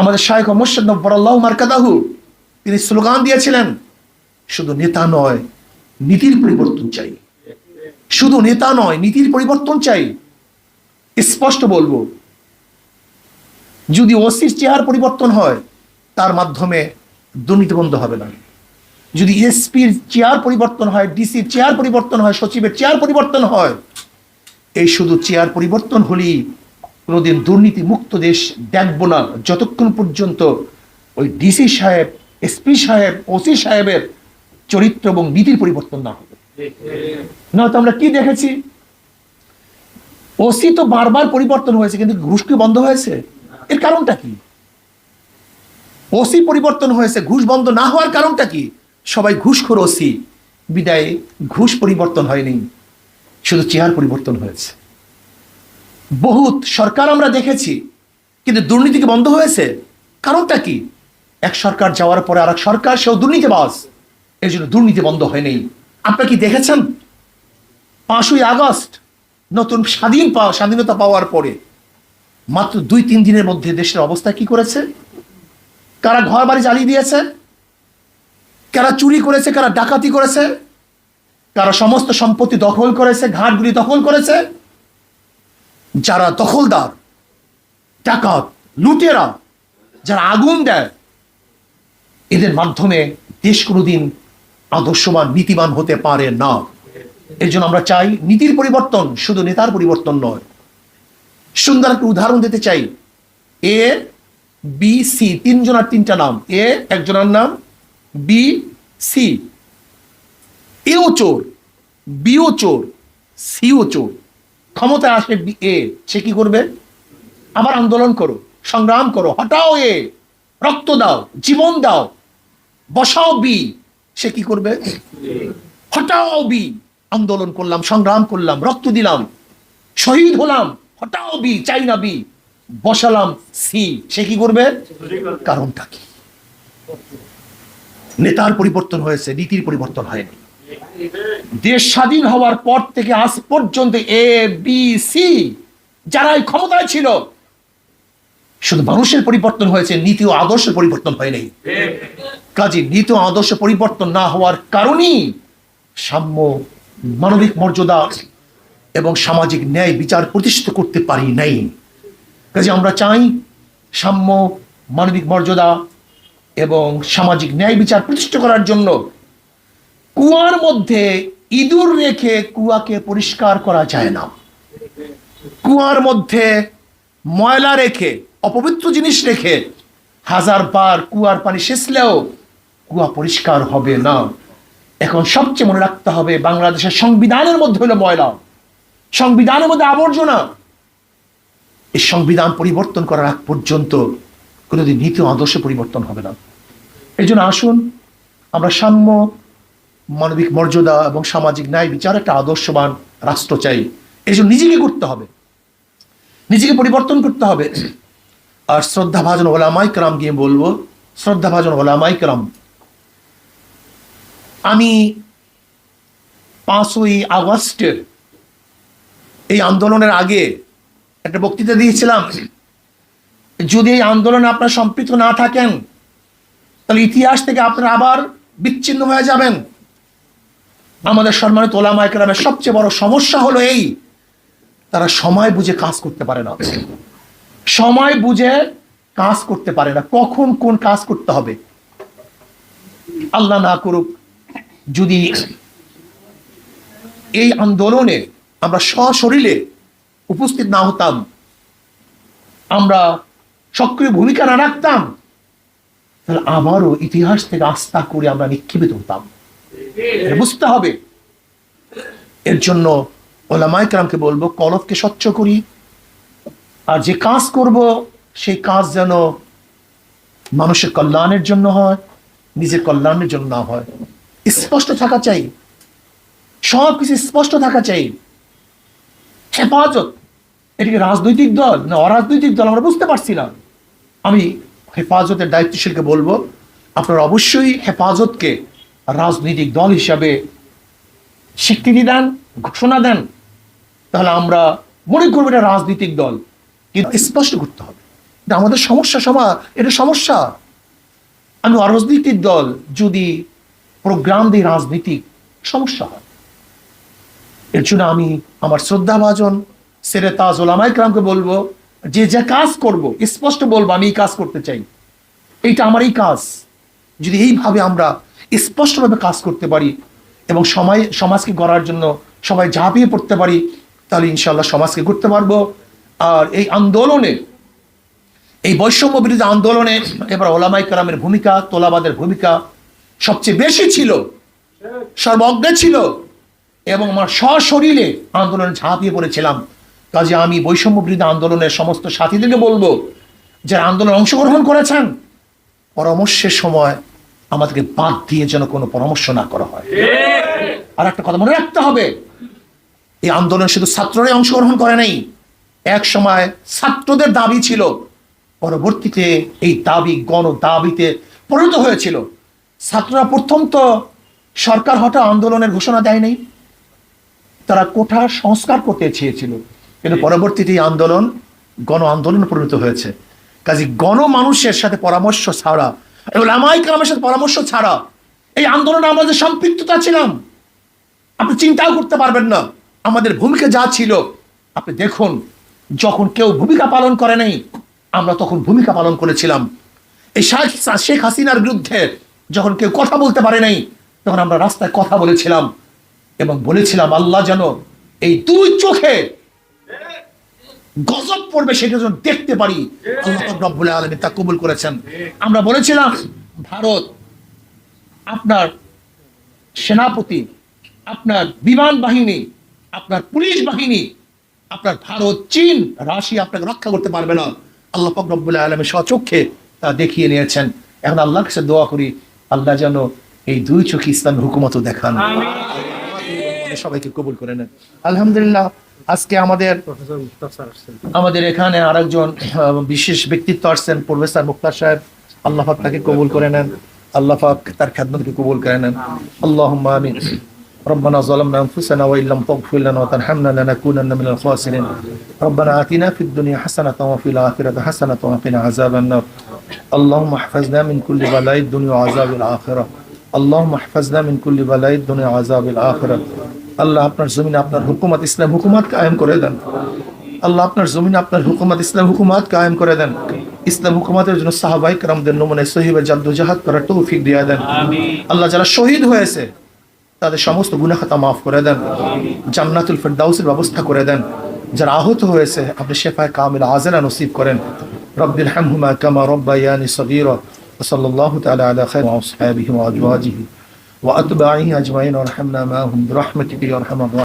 আমাদের শায়খ মোর্শেদ নব্বরাল্লাহ মার্কাদাহু, তিনি স্লোগান দিয়েছিলেন, শুধু নেতা নয়, নীতির পরিবর্তন চাই। শুধু নেতা নয়, নীতির পরিবর্তন চাই। স্পষ্ট বলব, যদি ওসির চেয়ার পরিবর্তন হয়, তার মাধ্যমে দুর্নীতি বন্ধ হবে না। যদি এসপির চেয়ার পরিবর্তন হয়, ডিসির চেয়ার পরিবর্তন হয়, সচিবের চেয়ার পরিবর্তন হয়, এই শুধু চেয়ার পরিবর্তন হলেই কোনোদিন দুর্নীতি মুক্ত দেশ দেখব না। যতক্ষণ পর্যন্ত ওই ডিসি সাহেব, এসপি সাহেব, ওসি সাহেবের চরিত্র এবং নীতির পরিবর্তন না হবে। নয়তো আমরা কি দেখেছি? ওসি তো বারবার পরিবর্তন হয়েছে, কিন্তু ঘুষ কি বন্ধ হয়েছে? এর কারণটা কি? ওসি পরিবর্তন হয়েছে, ঘুষ বন্ধ না হওয়ার কারণটা কি? সবাই ঘুষখোর ওসি। বিদায়ে, ঘুষ পরিবর্তন হয়নি। শুধু চেয়ার পরিবর্তন হয়েছে। বহুত সরকার আমরা দেখেছি, কিন্তু দুর্নীতি কি বন্ধ হয়েছে? কারণটা কি? এক সরকার যাওয়ার পরে আর এক সরকার, সেও দুর্নীতি দুর্নীতিবাজ। এই জন্য দুর্নীতি বন্ধ হয়নি আপনারা কি দেখেছেন? পাঁচই আগস্ট, নতুন স্বাধীন পাওয়া স্বাধীনতা পাওয়ার পরে, মাত্র দুই, তিন দিনের মধ্যে দেশের অবস্থা কি করেছে? কারা ঘর বাড়ি জ্বালিয়ে দিয়েছে? কারা চুরি করেছে? কারা ডাকাতি করেছে? কারা সমস্ত সম্পত্তি দখল করেছে? ঘাটগুলি দখল করেছে? যারা দখলদার, ডাকাত, লুটেরা, যারা আগুন দেয়, এদের মাধ্যমে দেশ কোনোদিন আদর্শবান, নীতিবান হতে পারে না। এর জন্য আমরা চাই নীতির পরিবর্তন, শুধু নেতার পরিবর্তন নয়। সুন্দর একটা উদাহরণ দিতে চাই। এ বি সি তিনজনের তিনটা নাম। এ, একজনের নাম বি সি এও চোর বিও চোর সিও চোর। ক্ষমতায় আসে এ, সে কি করবে? আবার আন্দোলন করো, সংগ্রাম করো, হটাও এ, রক্ত দাও, জীবন দাও, বসাও বি, সে কি করবে? হটাও বি, আন্দোলন করলাম, সংগ্রাম করলাম, রক্ত দিলাম, শহীদ হলাম, হটাও বি, চাই না বি, বসালাম সি, সে কি করবে? কারণটা কি? নেতার পরিবর্তন হয়েছে, নীতির পরিবর্তন হয়নি। দেশ স্বাধীন হওয়ার পর থেকে আজ পর্যন্ত এ বি সি যারা এই ক্ষমতায় ছিল, শুধু মানুষের পরিবর্তন হয়েছে, নীতি ও আদর্শের পরিবর্তন হয়নি কাজে, নীতি ও আদর্শ পরিবর্তন না হওয়ার কারণেই সাম্য, মানবিক মর্যাদা এবং সামাজিক ন্যায় বিচার প্রতিষ্ঠিত করতে পারি নাই। কাজে, আমরা চাই সাম্য, মানবিক মর্যাদা এবং সামাজিক ন্যায় বিচার প্রতিষ্ঠা করার জন্য কুয়ার মধ্যে ইঁদুর রেখে কুয়াকে পরিষ্কার করা যায় না। কুয়ার মধ্যে ময়লা রেখে, অপবিত্র জিনিস রেখে হাজার বার কুয়ার পানি সেচলেও কুয়া পরিষ্কার হবে না। এখন সবচেয়ে মনে রাখতে হবে, বাংলাদেশের সংবিধানের মধ্যে হলো ময়লা। সংবিধানের মধ্যে আবর্জনা। এই সংবিধান পরিবর্তন করার আগ পর্যন্ত কোনোদিন নীতি আদর্শ পরিবর্তন হবে না। এই আসুন, আমরা সাম্য মানবিক মর্যাদা এবং সামাজিক ন্যায় বিচার একটা আদর্শবান রাষ্ট্র চাই। এই জন্য নিজেকে করতে হবে। নিজেকে পরিবর্তন করতে হবে। আর শ্রদ্ধা ভাজন ওলামাই কালাম গিয়ে বলব শ্রদ্ধা ভাজন ওলামাই কালাম আমি পাঁচই আগস্টের এই আন্দোলনের আগে একটা বক্তৃতা দিয়েছিলাম। যদি এই আন্দোলনে আপনারা সম্পৃক্ত না থাকেন, তাহলে ইতিহাস থেকে আপনারা আবার বিচ্ছিন্ন হয়ে যাবেন। আমাদের সম্মানিত ওলামা একরামের সবচেয়ে বড় সমস্যা হলো এই, তারা সময় বুঝে কাজ করতে পারে না। সময় বুঝে কাজ করতে পারে না। কখন কোন কাজ করতে হবে? আল্লাহ না করুক, যদি এই আন্দোলনে আমরা সশরীরে উপস্থিত না হতাম, আমরা সক্রিয় ভূমিকা না রাখতাম, তাহলে আবারও ইতিহাস থেকে আস্থা করে আমরা নিক্ষেপিত হতাম। বুঝতে হবে। এর জন্য ওলামাই কালামকে বলব, কলবকে স্বচ্ছ করি। আর যে কাজ করব, সেই কাজ যেন মানুষের কল্যাণের জন্য হয়, নিজের কল্যাণের জন্য না হয়। স্পষ্ট থাকা চাই। সব কিছু স্পষ্ট থাকা চাই। হেফাজত। এটিকে রাজনৈতিক দল? না, অরাজনৈতিক দল, আমরা বুঝতে পারছি না। আমি হেফাজতের দায়িত্বশীলকে বলব, আপনারা অবশ্যই হেফাজতকে রাজনৈতিক দল হিসাবে স্বীকৃতি দেন, ঘোষণা দেন, তাহলে আমরা মনে করব এটা রাজনৈতিক দল। কিন্তু স্পষ্ট করতে হবে, এটা আমাদের সমস্যা সমা এটা সমস্যা। আমি অরাজনৈতিক দল যদি প্রোগ্রাম দিই রাজনীতিক সমস্যা হয়, এর জন্য আমি আমার শ্রদ্ধাভাজন সেরে তাজ ওলামাই ক্রামকে বলব, যে যে কাজ করব, স্পষ্ট বলব, আমি এই কাজ করতে চাই। এইটা আমার এই কাজ। যদি এইভাবে আমরা স্পষ্টভাবে কাজ করতে পারি এবং সময়, সমাজকে গড়ার জন্য সবাই ঝাঁপিয়ে পড়তে পারি, তাহলে ইনশাল্লাহ সমাজকে করতে পারব। আর এই আন্দোলনে, এই বৈষম্য বিরোধী আন্দোলনে এবার ওলামাই কালামের ভূমিকা, তোলাবাদের ভূমিকা সবচেয়ে বেশি ছিল সর্বজ্ঞ ছিল এবং আমার সশরীরে আন্দোলনে ঝাঁপিয়ে পড়েছিলাম। কাজে আমি বৈষম্য বিরোধী আন্দোলনের সমস্ত সাথীদেরকে বলব, যারা আন্দোলনে অংশগ্রহণ করেছেন, পরামর্শের সময় আমাদেরকে বাদ দিয়ে যেন কোনো পরামর্শ না করা হয়। আর একটা কথা মনে রাখতে হবে এই আন্দোলনে শুধু ছাত্ররাই অংশগ্রহণ করে নাই এক সময় ছাত্রদের দাবি ছিল পরবর্তীতে এই দাবি গণ দাবিতে পরিণত হয়েছিল। ছাত্ররা প্রথম তো সরকার হঠাৎ আন্দোলনের ঘোষণা দেয় নাই তারা কোঠা সংস্কার করতে চেয়েছিল। কিন্তু পরবর্তীতে এই আন্দোলন গণ আন্দোলনে পরিণত হয়েছে। কাজে গণ মানুষের সাথে পরামর্শ ছাড়া এবং লামাই কালামের সাথে পরামর্শ ছাড়া এই আন্দোলনে আমাদের সম্পৃক্ততা ছিলাম, আপনি চিন্তাও করতে পারবেন না। আমাদের ভূমিকা যা ছিল, আপনি দেখুন, যখন কেউ ভূমিকা পালন করে নাই, আমরা তখন ভূমিকা পালন করেছিলাম। এই শেখ- শেখ হাসিনার বিরুদ্ধে যখন কেউ কথা বলতে পারে নাই, তখন আমরা রাস্তায় কথা বলেছিলাম এবং বলেছিলাম, আল্লাহ যেন এই দুই চোখে গজব পড়বে সেটা যেন দেখতে পারি। আল্লাহ রব্বুল আলামিন তা কবুল করেছেন। আমরা বলেছিলাম ভারত আপনার সেনাপতি আপনার বিমান বাহিনী আপনার পুলিশ বাহিনী আপনার ভারত চীন রাশিয়া আপনাকে রক্ষা করতে পারবে না। আল্লাহ পাক রব্বুল আলমী স্বচক্ষে তা দেখিয়ে নিয়েছেন। এখন আল্লাহর কাছে দোয়া করি আল্লাহ যেন এই দুই চোখে ইসলামের হুকুমতও দেখান। সবাইকে কবুল করে নেন আলহামদুলিল্লাহ আজকে আমাদের আমাদের এখানে আরেকজন আহ, বিশেষ ব্যক্তিত্ব আসছেন প্রফেসর মুক্তার সাহেব আল্লাহ পাক তাকে কবুল করে নেন আল্লাহ পাক তার খ্যাতমতকে কবুল করে নেন আল্লাহ আমিন ربنا ظلمنا انفسنا وان لم تغفر لنا وترحمنا لنكونن من الخاسرين ربنا اتنا في الدنيا حسنه وفي الاخره حسنه وقنا عذاب النار اللهم احفظنا من كل بلاء الدنيا وعذاب الاخره اللهم احفظنا من كل بلاء الدنيا وعذاب الاخره আল্লাহ আপনার জমিনে আপনার হুকুমত ইসলাম হুকুমত কায়েম করে দেন আল্লাহ আপনার জমিনে আপনার হুকুমত ইসলাম হুকুমত কায়েম করে দেন ইসলাম হুকুমতের জন্য সাহাবাই কারামদের নমুনে সহিবে জাদ্দুজাহাদ করার তৌফিক দিয়ে দেন আল্লাহ যারা শহীদ হয়েছে তাদের সমস্ত গুনাহ খাতা মাফ করে দেন জান্নাতুল ফেরদাউসের ব্যবস্থা করে দেন যারা আহত হয়েছে আপনি শেফায় কামিল আজেলা নসিব করেন রব্বিল হামহুমা কামা রব্বায়ানি সগীরা وصلى الله تعالى على خير وأصحابه وأزواجه وأتباعه أجمعين وارحمنا معهم برحمتك يا أرحم الراحمين.